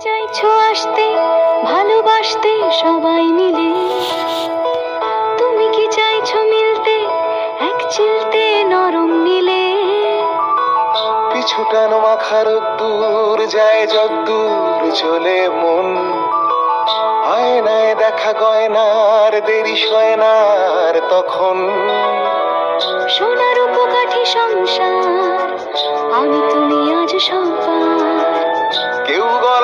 চাইছো আসতে ভালোবাসতে সবাই মিলে। তুমি কি চাইছো মিলতে এক চিলতে নরম নীলে পিছুটানো মাখার দূর যায় যদ্দূর চলে মন। আয়নায় দেখা গয়নার দেরি সয়নার তখন। সোনার উপকাঠি সংসার আমি তুমি আজ সবার কেউ গলা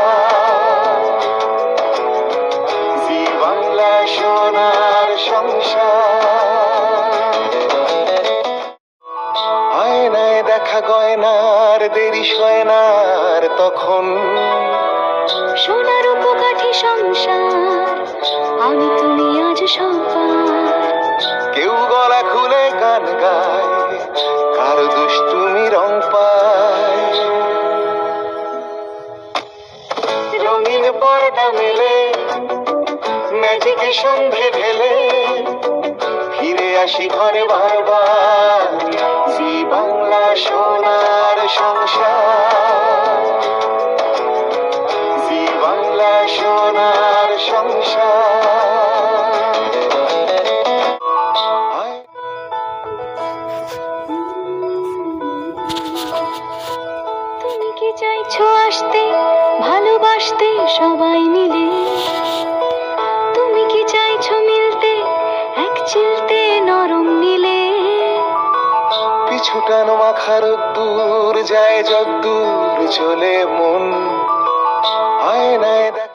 গয়নার দেরি সয়নার তখন সোনার উপকাঠি সংসার আমি তুমি আজ সবার। কেউ গলা খুলে গান গায় কারও দুষ্টুমি রং পায়। রঙিন পর্দা মেলে ম্যাজিকে সন্ধে ঢেলে ফিরে আসি ঘরে বারবার। সংসার তুমি কি চাইছো আসতে ভালোবাসতে সবাই মিলে তুমি কি চাইছো মিলতে? এক চিলতে নরম নীলে পিছুটানো মাখার দূর যায় যদ্দূর চলে মন। আয়নায় দেখ